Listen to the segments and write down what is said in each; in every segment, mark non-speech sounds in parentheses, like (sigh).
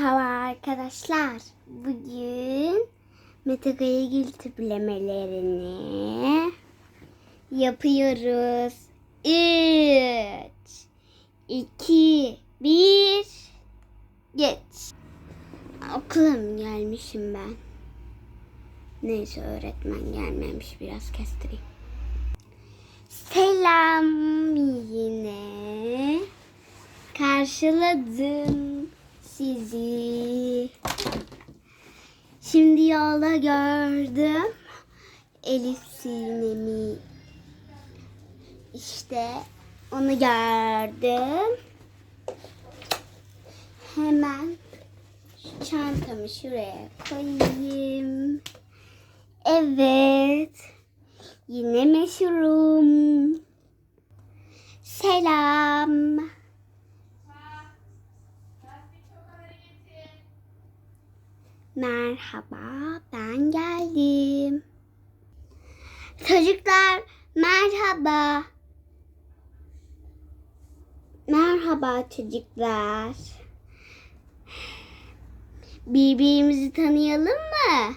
Merhaba arkadaşlar. Bugün Metagayagil tiplemelerini yapıyoruz. 3 2 1 Geç. Okula gelmişim ben? Neyse öğretmen gelmemiş biraz kestireyim. Selam yine. Karşıladım Yolda gördüm Elif Sinem'i. İşte onu gördüm. Hemen çantamı şuraya koyayım. Evet. Yine meşhurum. Selam. Merhaba, ben geldim. Çocuklar, merhaba. Merhaba çocuklar. Birbirimizi tanıyalım mı?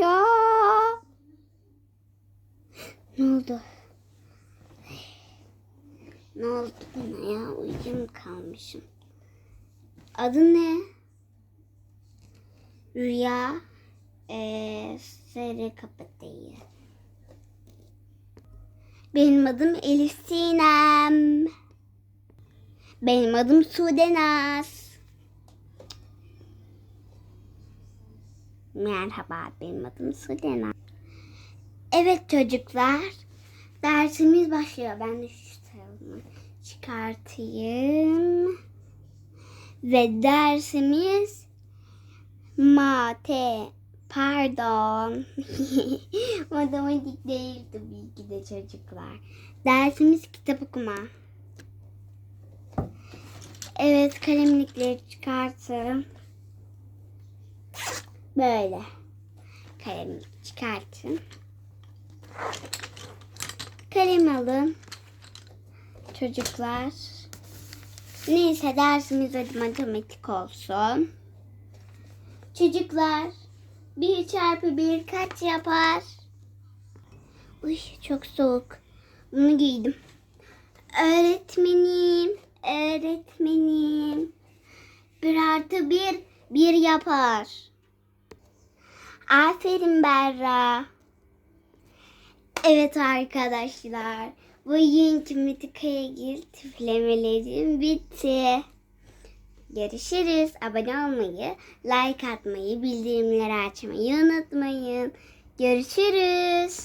Ya. Ne oldu? Ne oldu bana ya? Uyuyum kalmışım. Adı ne? Rüya. Ee, sarı kapatayım. Benim adım Elif Sinem. Benim adım Sudenaz. Merhaba, benim adım Sudenaz. Evet çocuklar, dersimiz başlıyor. Ben de tarafımı çıkartayım. Ve dersimiz mate, pardon. (laughs) Matematik değil tabii ki de çocuklar. Dersimiz kitap okuma. Evet kalemlikleri çıkartın. Böyle. Kalemi çıkartın. Kalem alın. Çocuklar. Neyse dersimiz hadi matematik olsun. Çocuklar. Bir çarpı bir kaç yapar? Uy çok soğuk. Bunu giydim. Öğretmenim, öğretmenim. Bir artı bir, bir yapar. Aferin Berra. Evet arkadaşlar. Bugünkü Mitika'ya gir tiflemelerim bitti. Görüşürüz. Abone olmayı, like atmayı, bildirimleri açmayı unutmayın. Görüşürüz.